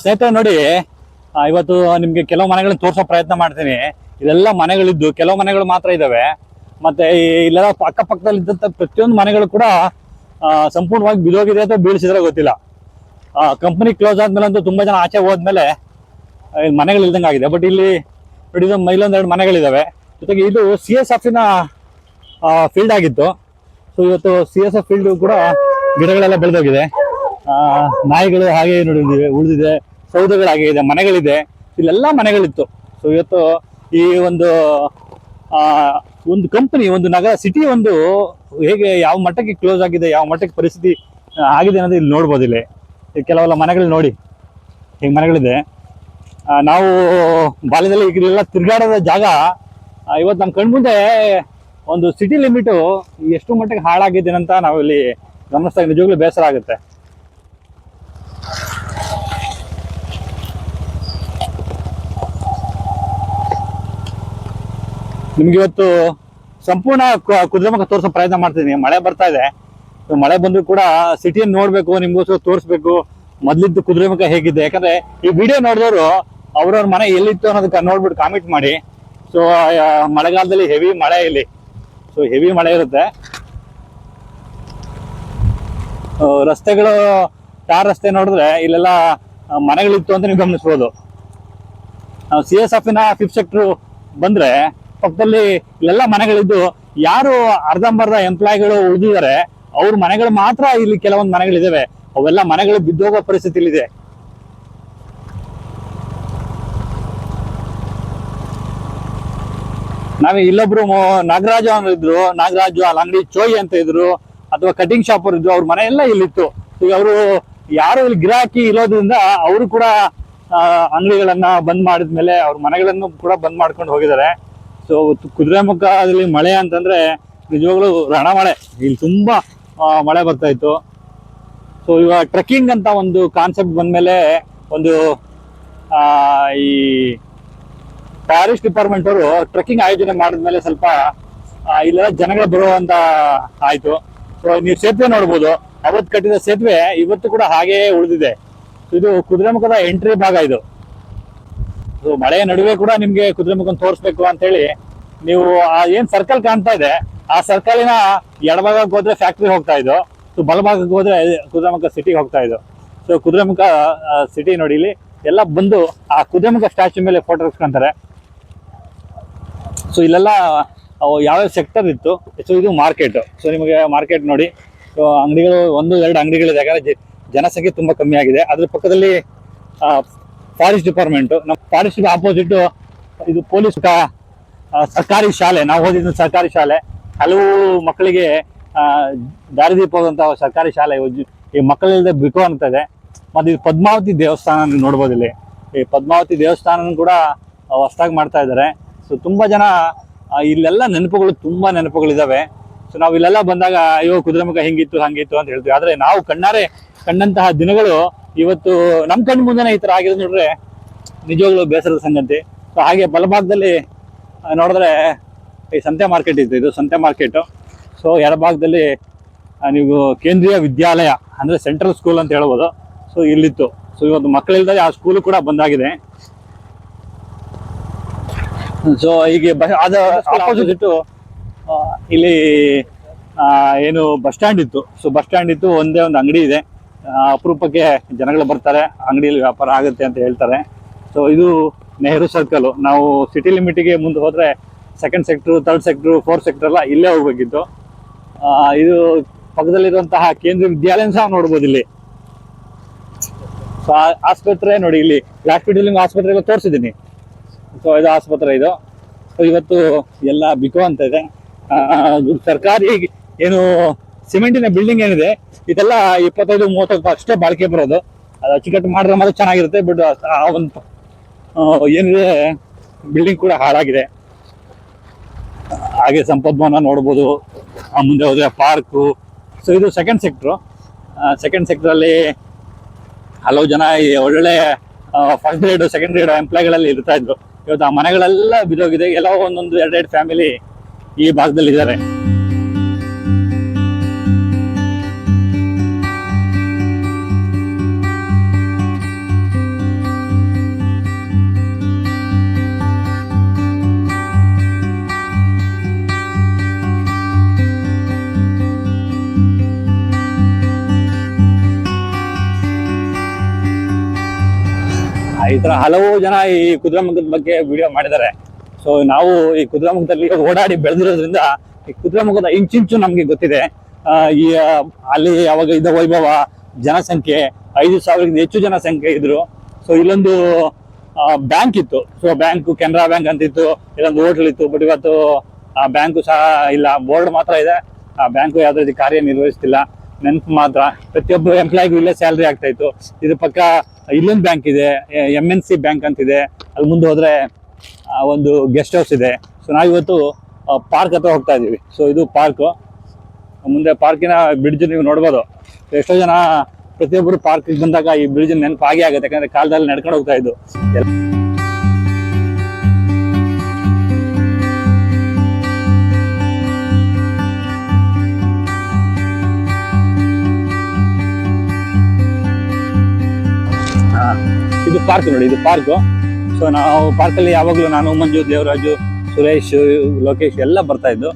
ಸ್ನೇಹಿತರೆ ನೋಡಿ ಇವತ್ತು ನಿಮ್ಗೆ ಕೆಲವು ಮನೆಗಳನ್ನ ತೋರಿಸೋ ಪ್ರಯತ್ನ ಮಾಡ್ತೀನಿ. ಇದೆಲ್ಲ ಮನೆಗಳಿದ್ದು, ಕೆಲವು ಮನೆಗಳು ಮಾತ್ರ ಇದಾವೆ ಮತ್ತೆ ಇಲ್ಲೆಲ್ಲ ಅಕ್ಕಪಕ್ಕದಲ್ಲಿ ಇದ್ದಂತ ಪ್ರತಿಯೊಂದು ಮನೆಗಳು ಕೂಡ ಸಂಪೂರ್ಣವಾಗಿ ಬಿದೋಗಿದೆ ಅಥವಾ ಬೀಳಿಸಿದ್ರೆ ಗೊತ್ತಿಲ್ಲ. ಕಂಪನಿ ಕ್ಲೋಸ್ ಆದ್ಮೇಲೆ ಅಂತೂ ತುಂಬಾ ಜನ ಆಚೆ ಹೋದ್ಮೇಲೆ ಮನೆಗಳು ಇಲ್ದಂಗೆ ಆಗಿದೆ. ಬಟ್ ಇಲ್ಲಿ ನೋಡಿದ ಇದು ಇಲ್ಲೊಂದೆರಡು ಮನೆಗಳಿದಾವೆ. ಜೊತೆಗೆ ಇದು ಸಿ ಎಸ್ ಎಫ್ನ ಫೀಲ್ಡ್ ಆಗಿತ್ತು. ಸೊ ಇವತ್ತು ಸಿ ಎಸ್ ಎಫ್ ಫೀಲ್ಡ್ ಕೂಡ ಗಿಡಗಳೆಲ್ಲ ಬೆಳೆದೋಗಿದೆ. ನಾಯಿಗಳು ಹಾಗೆ ನೋಡಿದಿವೆ ಉಳಿದಿದೆ ಇದೆ, ಮನೆಗಳಿದೆ. ಇಲ್ಲೆಲ್ಲ ಮನೆಗಳಿತ್ತು. ಸೊ ಇವತ್ತು ಈ ಒಂದು ಒಂದು ಕಂಪನಿ ಒಂದು ನಗರ ಸಿಟಿ ಒಂದು ಹೇಗೆ ಯಾವ ಮಟ್ಟಕ್ಕೆ ಕ್ಲೋಸ್ ಆಗಿದೆ, ಯಾವ ಮಟ್ಟಕ್ಕೆ ಪರಿಸ್ಥಿತಿ ಆಗಿದೆ ಅನ್ನೋದು ಇಲ್ಲಿ ನೋಡ್ಬೋದು ಇಲ್ಲಿ. ಕೆಲವೆಲ್ಲ ಮನೆಗಳು ನೋಡಿ ಈಗ ಮನೆಗಳಿದೆ. ನಾವು ಬಾಲ್ಯದಲ್ಲಿ ಈಗಲೆಲ್ಲ ತಿರುಗಾಡೋದ ಜಾಗ ಇವತ್ತು ನಮ್ಮ ಕಣ್ಮುಂದೆ ಒಂದು ಸಿಟಿ ಲಿಮಿಟು ಎಷ್ಟು ಮಟ್ಟಿಗೆ ಹಾಳಾಗಿದೆ ಅಂತ ನಾವು ಇಲ್ಲಿ ಗಮನಿಸ್ತಾ ನಿಜವಾಗ್ಲೂ ಬೇಸರ ಆಗುತ್ತೆ. ನಿಮ್ಗೆ ಇವತ್ತು ಸಂಪೂರ್ಣ ಕುದುರೆಮುಖ ತೋರಿಸೋ ಪ್ರಯತ್ನ ಮಾಡ್ತಿದ್ದೀನಿ. ಮಳೆ ಬರ್ತಾ ಇದೆ. ಮಳೆ ಬಂದ್ರು ಕೂಡ ಸಿಟಿಯನ್ನು ನೋಡ್ಬೇಕು, ನಿಮ್ಗೋಸ್ಕರ ತೋರಿಸ್ಬೇಕು. ಮೊದ್ಲಿದ್ದು ಕುದುರೆಮುಖ ಹೇಗಿದೆ. ಯಾಕಂದ್ರೆ ಈ ವಿಡಿಯೋ ನೋಡಿದವರು ಅವ್ರವ್ರ ಮನೆ ಎಲ್ಲಿತ್ತು ಅನ್ನೋದಕ್ಕೆ ನೋಡ್ಬಿಟ್ಟು ಕಾಮೆಂಟ್ ಮಾಡಿ. ಸೊ ಮಳೆಗಾಲದಲ್ಲಿ ಹೆವಿ ಮಳೆ ಇಲ್ಲಿ. ಸೊ ಹೆವಿ ಮಳೆ ಇರುತ್ತೆ. ರಸ್ತೆಗಳು, ಟಾರ್ ರಸ್ತೆ ನೋಡಿದ್ರೆ ಇಲ್ಲೆಲ್ಲ ಮನೆಗಳಿತ್ತು ಅಂತ ನೀವು ಗಮನಿಸ್ಬೋದು. ಸಿ ಎಸ್ ಎಫಿನ ಫಿಫ್ತ್ ಸೆಕ್ಟರ್ ಬಂದ್ರೆ ಪಕ್ಕದಲ್ಲಿ ಇಲ್ಲೆಲ್ಲ ಮನೆಗಳಿದ್ದು, ಯಾರು ಅರ್ಧಂಬರ್ಧ ಎಂಪ್ಲಾಯ್ಗಳು ಉಳಿದಿದ್ದಾರೆ, ಅವ್ರ ಮನೆಗಳು ಮಾತ್ರ ಇಲ್ಲಿ ಕೆಲವೊಂದು ಮನೆಗಳಿದಾವೆ. ಅವೆಲ್ಲ ಮನೆಗಳು ಬಿದ್ದೋಗೋ ಪರಿಸ್ಥಿತಿಲಿದೆ ನಾವೇ ಇಲ್ಲೊಬ್ರು ನಾಗರಾಜ ಇದ್ರು, ನಾಗರಾಜು ಅಲ್ಲಿ ಅಂಗಡಿ ಚೋಯಿ ಅಂತ ಇದ್ರು, ಅಥವಾ ಕಟಿಂಗ್ ಶಾಪ್ ಅವ್ರು ಇದ್ರು, ಅವ್ರ ಮನೆ ಎಲ್ಲ ಇಲ್ಲಿತ್ತು. ಈಗ ಅವರು ಯಾರು ಇಲ್ಲಿ ಗಿರಾಕಿ ಇರೋದ್ರಿಂದ ಅವರು ಕೂಡ ಅಂಗಡಿಗಳನ್ನ ಬಂದ್ ಮಾಡಿದ್ಮೇಲೆ ಅವ್ರ ಮನೆಗಳನ್ನು ಕೂಡ ಬಂದ್ ಮಾಡ್ಕೊಂಡು ಹೋಗಿದ್ದಾರೆ. ಸೊ ಕುದುರೆಮುಖದಲ್ಲಿ ಮಳೆ ಅಂತಂದ್ರೆ ನಿಜವಾಗ್ಲೂ ರಣ ಮಳೆ ಇಲ್ಲಿ ತುಂಬಾ ಮಳೆ ಬರ್ತಾ ಇತ್ತು. ಸೊ ಇವಾಗ ಟ್ರೆಕ್ಕಿಂಗ್ ಅಂತ ಒಂದು ಕಾನ್ಸೆಪ್ಟ್ ಬಂದ್ಮೇಲೆ ಒಂದು ಈ ಫಾರೆಸ್ಟ್ ಡಿಪಾರ್ಟ್ಮೆಂಟ್ ಅವರು ಟ್ರೆಕ್ಕಿಂಗ್ ಆಯೋಜನೆ ಮಾಡಿದ್ಮೇಲೆ ಸ್ವಲ್ಪ ಇಲ್ಲೆಲ್ಲ ಜನಗಳು ಬರುವಂತ ಆಯ್ತು. ಸೊ ನೀವು ಸೇತುವೆ ನೋಡ್ಬೋದು. ಅವತ್ತು ಕಟ್ಟಿದ ಸೇತುವೆ ಇವತ್ತು ಕೂಡ ಹಾಗೇ ಉಳಿದಿದೆ. ಇದು ಕುದುರೆಮುಖದ ಎಂಟ್ರಿ ಭಾಗ ಇದು. ಸೊ ಮಳೆ ನಡುವೆ ಕೂಡ ನಿಮ್ಗೆ ಕುದುರೆಮುಖನ್ ತೋರಿಸ್ಬೇಕು ಅಂತ ಹೇಳಿ ನೀವು ಆ ಏನ್ ಸರ್ಕಲ್ ಕಾಣ್ತಾ ಇದೆ, ಆ ಸರ್ಕಲಿನ ಎಡಭಾಗಕ್ಕೆ ಹೋದ್ರೆ ಫ್ಯಾಕ್ಟ್ರಿ ಹೋಗ್ತಾ ಇದ್ದು ಸೊ ಬಲಭಾಗಕ್ಕೆ ಹೋದ್ರೆ ಕುದುರೆಮುಖ ಸಿಟಿಗೆ ಹೋಗ್ತಾ ಇದ್ದು ಸೊ ಕುದುರೆಮುಖ ಸಿಟಿ ನೋಡಿ ಇಲ್ಲಿ ಎಲ್ಲ ಬಂದು ಆ ಕುದುರೆಮುಖ ಸ್ಟ್ಯಾಚು ಮೇಲೆ ಫೋಟೋ ತೆಗೆಸ್ಕೊಂತಾರೆ ಸೊ ಇಲ್ಲೆಲ್ಲ ಯಾವ ಸೆಕ್ಟರ್ ಇತ್ತು ಸೊ ಇದು ಮಾರ್ಕೆಟ್ ಸೊ ನಿಮಗೆ ಮಾರ್ಕೆಟ್ ನೋಡಿ, ಸೊ ಅಂಗಡಿಗಳು, ಒಂದು, ಎರಡು ಅಂಗಡಿಗಳಿದೆ, ಯಾಕಂದ್ರೆ ಜನಸಂಖ್ಯೆ ತುಂಬಾ ಕಮ್ಮಿ ಆಗಿದೆ. ಅದ್ರ ಪಕ್ಕದಲ್ಲಿ ಫಾರೆಸ್ಟ್ ಡಿಪಾರ್ಟ್ಮೆಂಟ್ ನಮ್ಮ ಫಾರೆಸ್ಟ್ ಆಪೋಸಿಟ್ ಇದು ಪೊಲೀಸ್ ಸರ್ಕಾರಿ ಶಾಲೆ. ನಾವು ಓದಿದ ಸರ್ಕಾರಿ ಶಾಲೆ. ಹಲವು ಮಕ್ಕಳಿಗೆ ದಾರಿದೀಪ ಹೋದಂತ ಸರ್ಕಾರಿ ಶಾಲೆ ಈ ಮಕ್ಕಳಿಲ್ಲದೆ ಬಿಕೋ ಅಂತ ಇದೆ ಮತ್ತೆ ಇದು ಪದ್ಮಾವತಿ ದೇವಸ್ಥಾನ ನೋಡ್ಬೋದು ಇಲ್ಲಿ. ಈ ಪದ್ಮಾವತಿ ದೇವಸ್ಥಾನ ಕೂಡ ಹೊಸದಾಗಿ ಮಾಡ್ತಾ ಇದ್ದಾರೆ. ಸೊ ತುಂಬಾ ಜನ ಇಲ್ಲೆಲ್ಲ ನೆನಪುಗಳು ತುಂಬಾ ನೆನಪುಗಳಿದ್ದಾವೆ ಸೊ ನಾವು ಇಲ್ಲೆಲ್ಲ ಬಂದಾಗ, ಅಯ್ಯೋ ಕುದುರೆಮುಖ ಹಿಂಗಿತ್ತು, ಹಂಗಿತ್ತು ಅಂತ ಹೇಳ್ತೀವಿ. ಆದ್ರೆ ನಾವು ಕಣ್ಣಾರೆ, ಕಂಡಂತಹ ದಿನಗಳು ಇವತ್ತು ನಮ್ಮ ಕಣ್ಣು ಮುಂದೆನೆ ಈ ತರ ಆಗಿದೆ ನೋಡ್ರೆ ನಿಜವಾಗ್ಲೂ ಬೇಸರದ ಸಂಗತಿ. ಸೊ ಹಾಗೆ ಬಲಭಾಗದಲ್ಲಿ ನೋಡಿದ್ರೆ ಈ ಸಂತೆ ಮಾರ್ಕೆಟ್ ಇತ್ತು. ಇದು ಸಂತೆ ಮಾರ್ಕೆಟ್ ಸೊ ಎಡಭಾಗದಲ್ಲಿ ನೀವು ಕೇಂದ್ರೀಯ ವಿದ್ಯಾಲಯ ಅಂದ್ರೆ ಸೆಂಟ್ರಲ್ ಸ್ಕೂಲ್ ಅಂತ ಹೇಳ್ಬೋದು. ಸೊ ಇಲ್ಲಿತ್ತು. ಸೊ ಇವತ್ತು ಮಕ್ಕಳಿಲ್ದಾಗ ಆ ಸ್ಕೂಲ್ ಕೂಡ ಬಂದಾಗಿದೆ. ಸೊ ಈಗ ಅದ ಆಪೋಸಿಟ್ ಇಲ್ಲಿ ಏನು ಬಸ್ ಸ್ಟ್ಯಾಂಡ್ ಇತ್ತು. ಸೊ ಬಸ್ ಸ್ಟ್ಯಾಂಡ್ ಇತ್ತು ಒಂದೇ ಒಂದು ಅಂಗಡಿ ಇದೆ. ಅಪರೂಪಕ್ಕೆ ಜನಗಳು ಬರ್ತಾರೆ, ಅಂಗಡಿಯಲ್ಲಿ ವ್ಯಾಪಾರ ಆಗುತ್ತೆ ಅಂತ ಹೇಳ್ತಾರೆ. ಸೊ ಇದು ನೆಹರು ಸರ್ಕಲ್ ನಾವು ಸಿಟಿ ಲಿಮಿಟಿಗೆ ಮುಂದೆ ಹೋದರೆ second sector third sector fourth sector ಎಲ್ಲ ಇಲ್ಲೇ ಹೋಗ್ಬೇಕಿತ್ತು. ಇದು ಪಕ್ಕದಲ್ಲಿರುವಂತಹ ಕೇಂದ್ರ ವಿದ್ಯಾಲಯನ ಸಹ ನೋಡ್ಬೋದು ಇಲ್ಲಿ. ಸೊ ಆಸ್ಪತ್ರೆ ನೋಡಿ ಇಲ್ಲಿ ಹಾಸ್ಪಿಟಲ್ ಆಸ್ಪತ್ರೆ ಆಸ್ಪತ್ರೆಗೆ ತೋರಿಸಿದ್ದೀನಿ. ಸೊ ಇದು ಆಸ್ಪತ್ರೆ ಇದು. ಸೊ ಇವತ್ತು ಎಲ್ಲ ಬಿಕೋ ಅಂತ ಇದು. ಸರ್ಕಾರಿ ಏನು ಸಿಮೆಂಟಿನ ಬಿಲ್ಡಿಂಗ್ ಏನಿದೆ, ಇದೆಲ್ಲ ಇಪ್ಪತ್ತೈದು, ಮೂವತ್ತೈದು ಅಷ್ಟೇ ಬಾಳಿಕೆ ಬರೋದು. ಅದು ಅಚ್ಚುಕಟ್ಟು ಮಾಡಿದ್ರೆ ಮಾತ್ರ ಚೆನ್ನಾಗಿರುತ್ತೆ ಬಟ್ ಆ ಒಂದು ಏನಿದೆ ಬಿಲ್ಡಿಂಗ್ ಕೂಡ ಹಾಳಾಗಿದೆ. ಹಾಗೆ ಸಂಪದ್ಮನ ನೋಡ್ಬೋದು ಮುಂದೆ ಹೋದ್ರೆ ಪಾರ್ಕು ಸೊ ಇದು ಸೆಕೆಂಡ್ ಸೆಕ್ಟ್ರು ಸೆಕೆಂಡ್ ಸೆಕ್ಟ್ರಲ್ಲಿ ಹಲವು ಜನ ಈ ಒಳ್ಳೆ ಫಸ್ಟ್ ಗ್ರೇಡ್ ಸೆಕೆಂಡ್ ಗ್ರೇಡ್ ಎಂಪ್ಲಾಯ್ಗಳಲ್ಲಿ ಇರ್ತಾ ಇದ್ರು. ಇವತ್ತು ಆ ಮನೆಗಳೆಲ್ಲ ಬಿದೋಗಿದೆ ಎಲ್ಲ ಒಂದೊಂದು ಎರಡೆರಡು ಫ್ಯಾಮಿಲಿ ಈ ಭಾಗದಲ್ಲಿ ಇದ್ದಾರೆ ಈ ತರ ಹಲವು ಜನ ಈ ಕುದುರೆಮುಖದ ಬಗ್ಗೆ ವಿಡಿಯೋ ಮಾಡಿದ್ದಾರೆ. ಸೊ ನಾವು ಈ ಕುದುರೆಮುಖದಲ್ಲಿ ಓಡಾಡಿ ಬೆಳೆದಿರೋದ್ರಿಂದ ಈ ಕುದುರೆಮುಖದ ಇಂಚಿಂಚು ನಮ್ಗೆ ಗೊತ್ತಿದೆ. ಈ ಅಲ್ಲಿ ಯಾವಾಗ ಇದ್ದ ವೈಭವ, ಜನಸಂಖ್ಯೆ, ಐದು ಸಾವಿರದಿಂದ ಹೆಚ್ಚು ಜನಸಂಖ್ಯೆ ಇದ್ರು. ಸೊ ಇಲ್ಲೊಂದು ಬ್ಯಾಂಕ್ ಇತ್ತು. ಸೊ ಬ್ಯಾಂಕ್ ಕೆನರಾ ಬ್ಯಾಂಕ್ ಅಂತ ಇತ್ತು. ಇಲ್ಲೊಂದು ಹೋಟೆಲ್ ಇತ್ತು ಬಟ್ ಇವತ್ತು, ಆ ಬ್ಯಾಂಕ್ ಸಹ ಇಲ್ಲ. ಬೋರ್ಡ್ ಮಾತ್ರ ಇದೆ. ಆ ಬ್ಯಾಂಕು ಯಾವುದೇ ಕಾರ್ಯ ನಿರ್ವಹಿಸ್ತಿಲ್ಲ ನೆನಪು ಮಾತ್ರ. ಪ್ರತಿಯೊಬ್ಬ ಎಂಪ್ಲಾಯ್ಗೂ ಇಲ್ಲೇ ಸ್ಯಾಲ್ರಿ ಆಗ್ತಾ ಇತ್ತು. ಇದ್ರ ಪಕ್ಕ ಇಲ್ಲೊಂದು ಬ್ಯಾಂಕ್ ಇದೆ ಎಂ ಎನ್ ಸಿ ಬ್ಯಾಂಕ್ ಅಂತಿದೆ. ಅಲ್ಲಿ ಮುಂದೆ ಹೋದ್ರೆ ಒಂದು ಗೆಸ್ಟ್ ಹೌಸ್ ಇದೆ. ಸೊ ನಾವಿವತ್ತು ಪಾರ್ಕ್ ಹತ್ರ ಹೋಗ್ತಾ ಇದೀವಿ ಸೊ ಇದು ಪಾರ್ಕ್. ಮುಂದೆ ಪಾರ್ಕಿನ ಬ್ರಿಡ್ಜ್ ನೀವು ನೋಡ್ಬೋದು. ಎಷ್ಟೋ ಜನ ಪ್ರತಿಯೊಬ್ಬರು ಪಾರ್ಕ್ ಬಂದಾಗ ಈ ಬ್ರಿಡ್ಜ್ ನೆನಪಾಗಿ ಆಗುತ್ತೆ. ಯಾಕಂದ್ರೆ ಕಾಲದಲ್ಲಿ ನಡ್ಕೊಂಡು ಹೋಗ್ತಾ ಇದ್ದು. ಇದು ಪಾರ್ಕ್ ನೋಡಿ, ಇದು ಪಾರ್ಕ್ ಸೊ ನಾವು ಪಾರ್ಕಲ್ಲಿ ಯಾವಾಗಲೂ ನಾನು, ಮಂಜು, ದೇವರಾಜು, ಸುರೇಶ್, ಲೋಕೇಶ್ ಎಲ್ಲ ಬರ್ತಾ ಇದ್ದು.